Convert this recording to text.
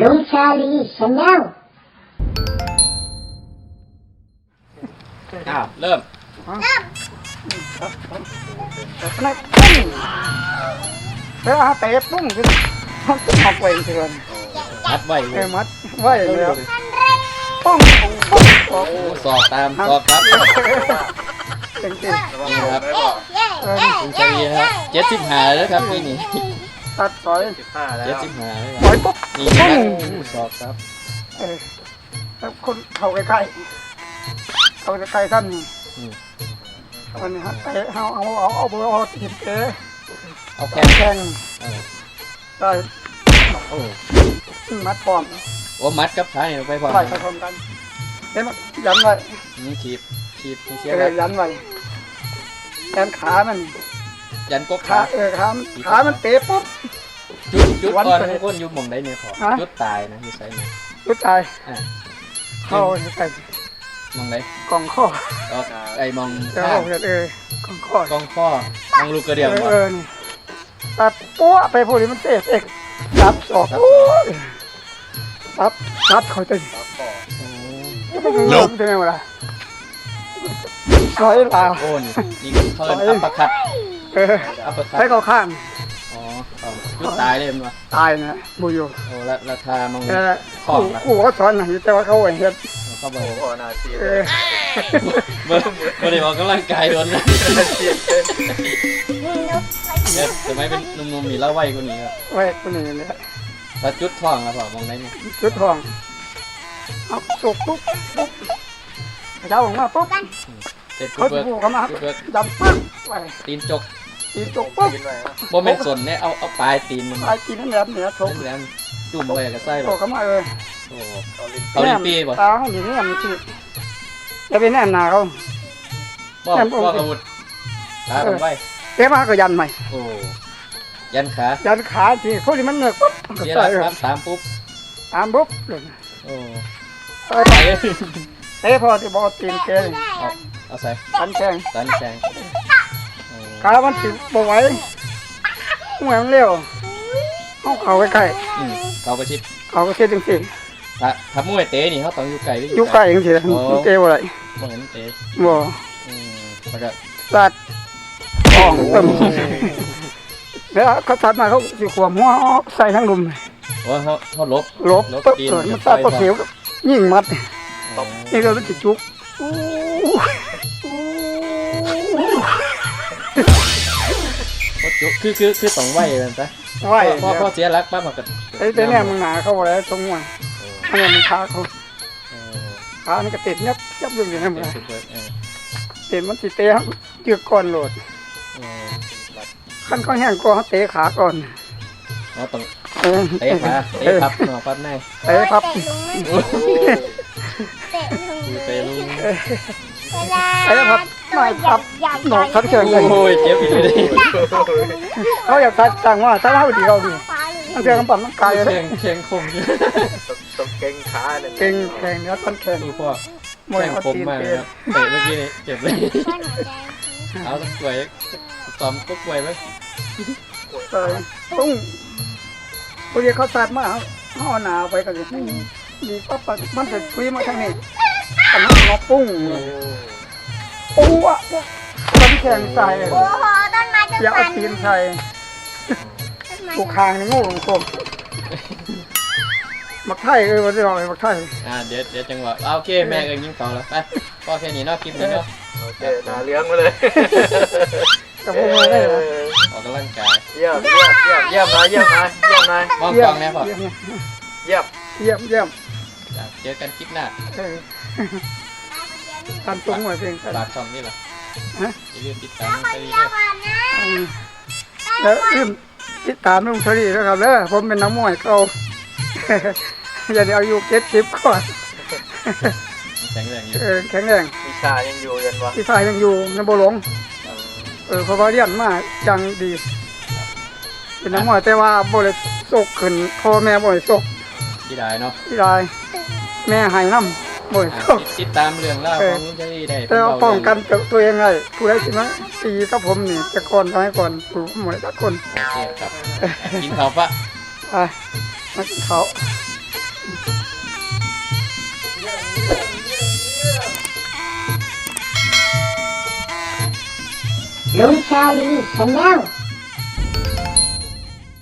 ลุงชาลีชาแนลอ้าวเริ่ม นักปุ้งแล้วอาเตะปุ้งคือมันจะมาไปเถื่อนมัดไว้เออมัดไว้แล้วปุ้งปุ้งออกโอ้สอบตามสอบครับจริงนี่ครับๆเออคุณชาลีครับเจ็ดสิบหาแล้วครับพี่นี่ ตัดต่อยเจ็ดสิบหาแล้วต่อยปุ๊บนี่คปุ้รับงโอ้สอบครับเออแล้วคนเข้าใกล้ๆเข้าใกล้ๆท่านอืมวันนี้ฮะเตะเอาเอาเอาเอาเอาเอาทีมเตะเอาแขแข่นงแข่งเออได้โอ้มัดพร้อมโอ้มัดกับขาเนี่ยไปพอไล่ผสมกันเห็นไหมยันไว้นี่ขีบขีบนี่เสียเอครัอบยันไว้ยันขามัน ยันกบขาขาเออขามันขามันเตะปุ๊บ จุดจุดวันก่อนไปทุกคนอยู่หม่องใดเนี่ยพอฮะ จุดตายนะอยู่ใส่เนี่ยรู้ใจอ่าเข้าใส่หม่องใดกล่องข้อเอาไอ้มองเออข้างเอาเออกล่องข้อกองข้อมองลูกกระเอเดียวอบ่เออนี่ตัดปั้วไปพวกนี้มันเตะเอกตับออกโอ้ยตับตับเขาจะโอ้เริ่มเป็นไงวะล่ะซอยลาวโอ้นี่นี่ก็เพิ่นอัปเปอร์คัตเอออัปเปอร์คัใช้ตเขาข้าง อ๋อเอาจุดตายเลยมันวะตายนะบุยูโอ้ละละทามองเออข้อกูละกูเขาสอนนะแต่ว่าเขาเห็นเข้าไปโอ้นาทีเออเมื่อเมื่อได้ออกกำลังกายโดนนะเนี่ยสมัยเป็นหนุ่มๆมีเล่าไว้กว่านี้ครับไว้คนนี้เนี่ยถ้าจุดท้องแล้วพอมองได้เนี่ยชุดทองเอาสุกปุ๊บปุ๊บเจ้าออกมาปุ๊บเสร็จเขาปุ๊บจะเบิกพูดเขามาปุ๊บเบิกดำปึ๊บไปตีนจก ตีจกปุ๊บกินไว้นะบ่แม่นสนเนี่ยเอาเอาปลายตีนมันตายกินนั่นแหละเนี่ยทกเล่นๆจุ่มไปกับไส้หรโตอกเขามาเออโอ้เอาลิ้นเขาลิ้นปีบ่ตาเขาหนีเนี่ยมันที่จะไปแนมหนาเขาบ่บ่อาวุธตาผมไว้เอ๊ะมาก็ยันใหม่โอ้ยันขา ยันขาทีเขาที่มันเหงือกปุ๊บมันก็เสียหใส่ลักเออปั๊บตามปุ๊บตามปุ๊บเลยโอ้เออไปเอ๊ะพอที่บอกตีนแกนี่เอาเอาใส่ตันแกงตันแซง โอ้ขามันสิบ่ไหวเหมือนเร็วเอาเขาใกล้อืมเขาประชิดๆเขาก็เสียจังสิถ้าถ้ามวยเตะนี่เขาต้องอยู่ไกลหรืออยู่ใกล้จังสิมันเกวอะไรบ่เห็นเตะบ่อืมแล้วก็ตัดอ่องเต็มแล้วเขาตัดมาเขาสิขวมหัวใส่ทั้งลุมว่าเขาเขาลบลบปุ๊บเกิดมันตัดปะเขียวยิงมัดอ๋อนี่ก็มันจะจุกอู้อู้เขาจุ คือคือคือต้องไหวมันซะไหวพอพอเสียหลักปั๊บมันก็ไอ้แต่เนี่ยมึงหนาเขาอะไรตรงว่าอันนี้มันขาเขาเออขามันก็ติดยับยับอยู่อย่างนั้นเอเลอยสุดเลยเออติดมันติดเตะเจือกก่อนโหลดเออขั้นเขาแห้งก่อนเขาเตะขาก่อนเราต้องเออเตะขาเตะพับเนาะพับในเตะพับเตะลุงเตะพั บไม่พับหนอกทัดเชิงเลยโอ้ยเจ็บอีกเลยเขาอยากตัดต่างว่าถ้าเล่าดีเขาดีมันเจอกันปั่นมันกายเลยแข็งแข็งคมต้องเก่งขาเนี่ยเก่งแข่งเนื้อต้นแข่งดูพ่อมวยแข็งเขาคมตีนมากเตเลยครับเตะเมื่อกี้นี่เจ็บเลยเอาตะกล้วยตอมก็กล้วยไว้เออตุ้งพอดีเขาตัดมาเขาเอาหนาไปก็เลยดีปั๊บมันจะคุยมาทางนี้ แต่มันงอปุ้งปุ้งวะต้นแข่งใส่โอ้โหต้นไม้ต้นอย่าเอามันตีนใส่ถูกคางนี่งูลงตัวมักไทยเออวันนี้เรามักไทยอ่าเดี๋ยวเดี๋ยวจังหวะเอาโอเคแม่ก็ยิงเขาแล้วไปก็แค่นี้เนาะคลิปนี้เนาะโอเคนาเลี้ยงมาเลยกับพวกมันได้เหรอออกกำลังกายเยี่ยมเยี่ยมเยี่ยมเยี่ยมนายเยี่ยมนายเยี่ยมนายมองเยี่กยล้อมงแน่พอเยี่ยมเยี่ยมเยี่ยมเยี่ยมจ้ะเจอกันคลิปหน้าเออ การตรงหน่วยเพลงกันฝากช่องนี่แหละฮะอย่าลืมติดตามไปเรื่อยอืมแล้วลืมติดตามลุงชลีนะครับเด้อผมเป็นนักมวยเก่าอย่าได้อายุเจ็ดสิบก่อนแข็งแรงอยู่เออแข็งแรงวิชายังอยู่ยันวะที่ชายยังอยู่ในโบหลงเออเพราะว่าเรียนมาจังดี เป็นนักมวยแต่ว่าบริสกขึ้นพ่อแม่บริสกที่ได้เนาะที่ได้แม่ใหายน้ำ บริอะสกติดตามเรื่องเล่าวของลุงเจรี่ได้แต่ว่าป้องกันตัวเองไงผู้ใดสิมาตีกับผมนี่แต่ก่อนสมัยก่อนถูกหมดทุกคนโอเคครับกินข้าวปะไปมากินเขาวลุงชาลีชาแนล